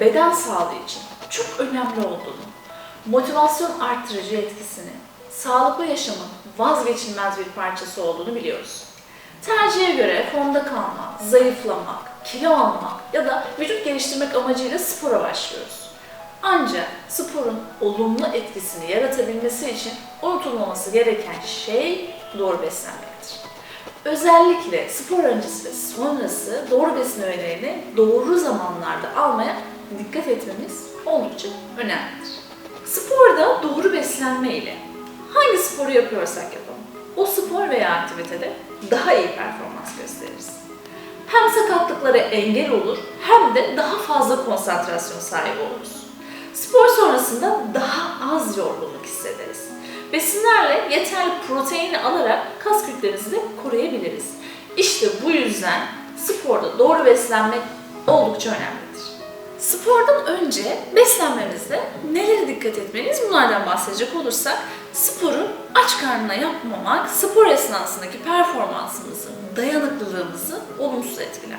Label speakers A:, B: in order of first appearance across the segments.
A: beden sağlığı için çok önemli olduğunu, motivasyon arttırıcı etkisini, sağlıklı yaşamın vazgeçilmez bir parçası olduğunu biliyoruz. Tercihe göre formda kalmak, zayıflamak, kilo almak ya da vücut geliştirmek amacıyla spora başlıyoruz. Ancak sporun olumlu etkisini yaratabilmesi için unutulmaması gereken şey doğru beslenmektir. Özellikle spor öncesi ve sonrası doğru besin öğelerini doğru zamanlarda almaya dikkat etmemiz oldukça önemlidir. Sporda doğru beslenme ile hangi sporu yapıyorsak yapalım, o spor veya aktivitede daha iyi performans gösteririz. Hem sakatlıklara engel olur hem de daha fazla konsantrasyon sahibi oluruz. Spor sonrasında daha az yorgunluk hissederiz. Besinlerle yeterli proteini alarak kas kütlemizi de koruyabiliriz. İşte bu yüzden sporda doğru beslenmek oldukça önemlidir. Spordan önce beslenmemizde nelere dikkat etmeliyiz bunlardan bahsedecek olursak sporu aç karnına yapmamak spor esnasındaki performansımızı, dayanıklılığımızı olumsuz etkiler.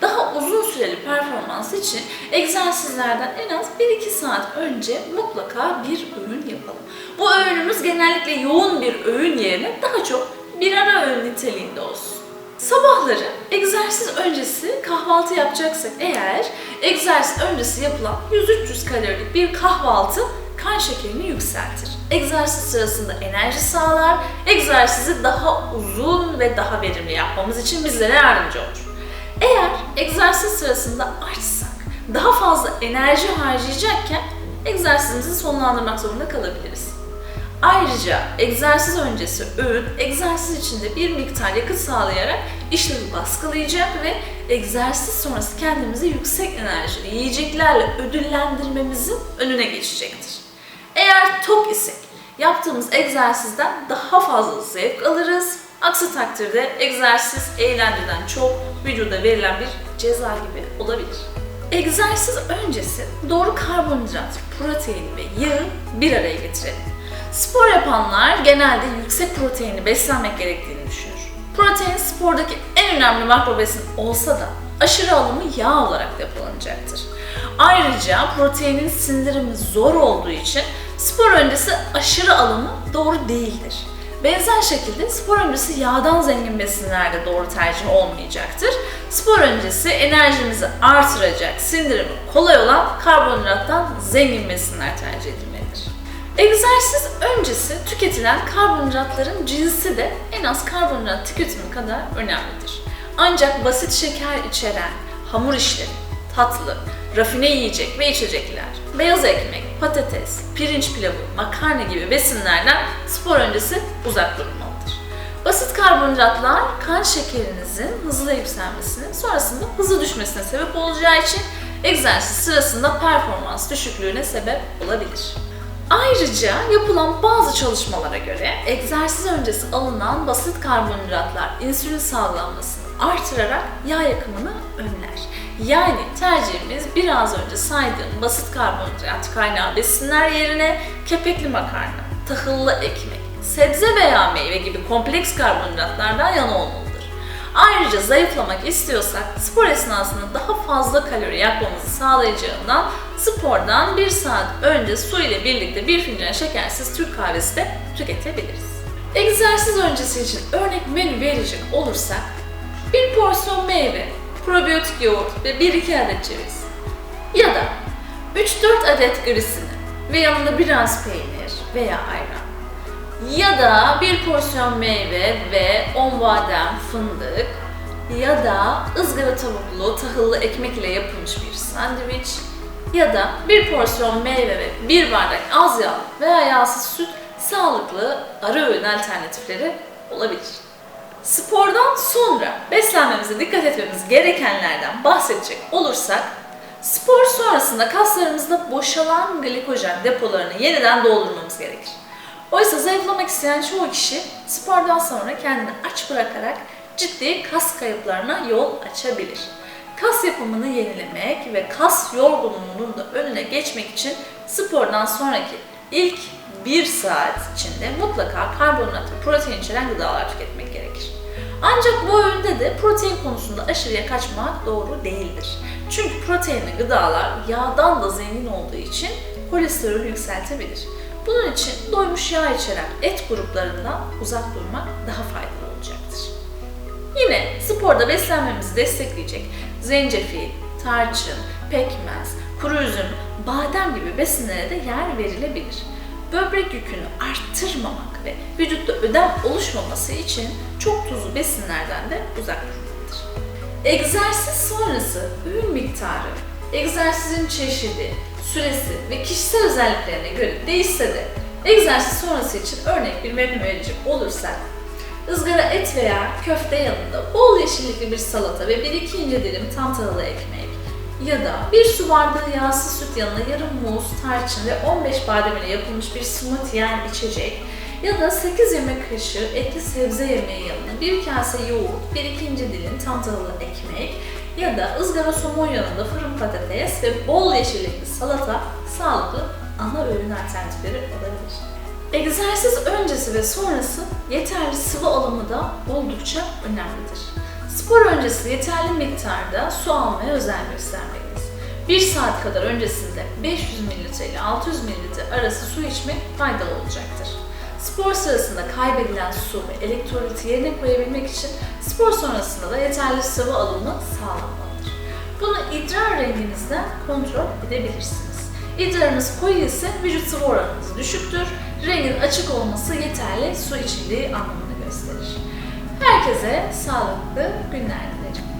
A: Daha uzun süreli performans için egzersizlerden en az 1-2 saat önce mutlaka bir öğün yapalım. Bu öğünümüz genellikle yoğun bir öğün yerine daha çok bir ara öğün niteliğinde olsun. Sabahları egzersiz öncesi kahvaltı yapacaksak eğer egzersiz öncesi yapılan 100-300 kalorilik bir kahvaltı kan şekerini yükseltir. Egzersiz sırasında enerji sağlar, egzersizi daha uzun ve daha verimli yapmamız için bizlere yardımcı olur. Eğer egzersiz sırasında açsak, daha fazla enerji harcayacakken egzersizimizi sonlandırmak zorunda kalabiliriz. Ayrıca egzersiz öncesi öğün, egzersiz içinde bir miktar yakıt sağlayarak işlevi baskılayacak ve egzersiz sonrası kendimizi yüksek enerjili yiyeceklerle ödüllendirmemizin önüne geçecektir. Eğer tok isek, yaptığımız egzersizden daha fazla zevk alırız. Aksi takdirde egzersiz eğlenceden çok vücuda verilen bir ceza gibi olabilir. Egzersiz öncesi doğru karbonhidrat, protein ve yağı bir araya getirelim. Spor yapanlar genelde yüksek proteinli beslenmek gerektiğini düşünür. Protein spordaki en önemli makro besin olsa da aşırı alımı yağ olarak depolanacaktır. Ayrıca proteinin sindirimi zor olduğu için spor öncesi aşırı alımı doğru değildir. Benzer şekilde spor öncesi yağdan zengin besinlerde doğru tercih olmayacaktır. Spor öncesi enerjimizi artıracak, sindirimi kolay olan karbonhidrattan zengin besinler tercih edilmelidir. Egzersiz öncesi tüketilen karbonhidratların cinsi de en az karbonhidrat tüketimi kadar önemlidir. Ancak basit şeker içeren hamur işleri, tatlı, rafine yiyecek ve içecekler, beyaz ekmek, patates, pirinç pilavı, makarna gibi besinlerden spor öncesi uzak durulmalıdır. Basit karbonhidratlar kan şekerinizin hızlı yükselmesine, sonrasında hızlı düşmesine sebep olacağı için egzersiz sırasında performans düşüklüğüne sebep olabilir. Ayrıca yapılan bazı çalışmalara göre egzersiz öncesi alınan basit karbonhidratlar insülin salgılanmasını artırarak yağ yakımını önler. Yani tercihimiz biraz önce saydığım basit karbonhidrat kaynağı besinler yerine kepekli makarna, tahıllı ekmek, sebze veya meyve gibi kompleks karbonhidratlardan yana olmalıdır. Ayrıca zayıflamak istiyorsak spor esnasında daha fazla kalori yakmamızı sağlayacağından spordan bir saat önce su ile birlikte bir fincan şekersiz Türk kahvesi de tüketebiliriz. Egzersiz öncesi için örnek menü verecek olursak bir porsiyon meyve, probiyotik yoğurt ve 1-2 adet ceviz ya da 3-4 adet grisini ve yanında biraz peynir veya ayran ya da bir porsiyon meyve ve 10 badem fındık ya da ızgara tavuklu tahıllı ekmek ile yapılmış bir sandviç ya da bir porsiyon meyve ve bir bardak az yağ veya yağsız süt sağlıklı ara öğün alternatifleri olabilir. Spordan sonra beslenmemize dikkat etmemiz gerekenlerden bahsedecek olursak spor sonrasında kaslarımızda boşalan glikojen depolarını yeniden doldurmamız gerekir. Oysa zayıflamak isteyen çoğu kişi spordan sonra kendini aç bırakarak ciddi kas kayıplarına yol açabilir. Kas yapımını yenilemek ve kas yorgunluğunun da önüne geçmek için spordan sonraki ilk bir saat içinde mutlaka karbonhidrat ve protein içeren gıdalar tüketmek gerekir. Ancak bu öğünde de protein konusunda aşırıya kaçmak doğru değildir. Çünkü proteinli gıdalar yağdan da zengin olduğu için kolesterolü yükseltebilir. Bunun için doymuş yağ içeren et gruplarından uzak durmak daha faydalı olacaktır. Yine sporda beslenmemizi destekleyecek zencefil, tarçın, pekmez, kuru üzüm, badem gibi besinlere de yer verilebilir. Böbrek yükünü arttırmamak ve vücutta ödem oluşmaması için çok tuzlu besinlerden de uzak durmalıdır. Egzersiz sonrası öğün miktarı, egzersizin çeşidi, süresi ve kişisel özelliklerine göre değişse de egzersiz sonrası için örnek bir menü verecek olursak ızgara et veya köfte yanında bol yeşillikli bir salata ve bir iki ince dilim tam tahıllı ekmek ya da bir su bardağı yağsız süt yanına yarım muz, tarçın ve 15 badem ile yapılmış bir smoothie yani içecek ya da 8 yemek kaşığı etli sebze yemeği yanına bir kase yoğurt, bir iki ince dilim tam tahıllı ekmek ya da ızgara somon yanında fırın patates ve bol yeşillikli salata sağlıklı ana öğün alternatifleri olabilir. Egzersiz öncesi ve sonrası yeterli sıvı alımı da oldukça önemlidir. Spor öncesi yeterli miktarda su almaya özen göstermeliyiz. 1 saat kadar öncesinde 500 ml ile 600 ml arası su içmek faydalı olacaktır. Spor sırasında kaybedilen su ve elektroliti yerine koyabilmek için spor sonrasında da yeterli sıvı alımı sağlanmalıdır. Bunu idrar renginizden kontrol edebilirsiniz. İdrarınız koyu ise vücut sıvı oranınız düşüktür. Rengin açık olması yeterli su içildiği anlamını gösterir. Herkese sağlıklı günler dilerim.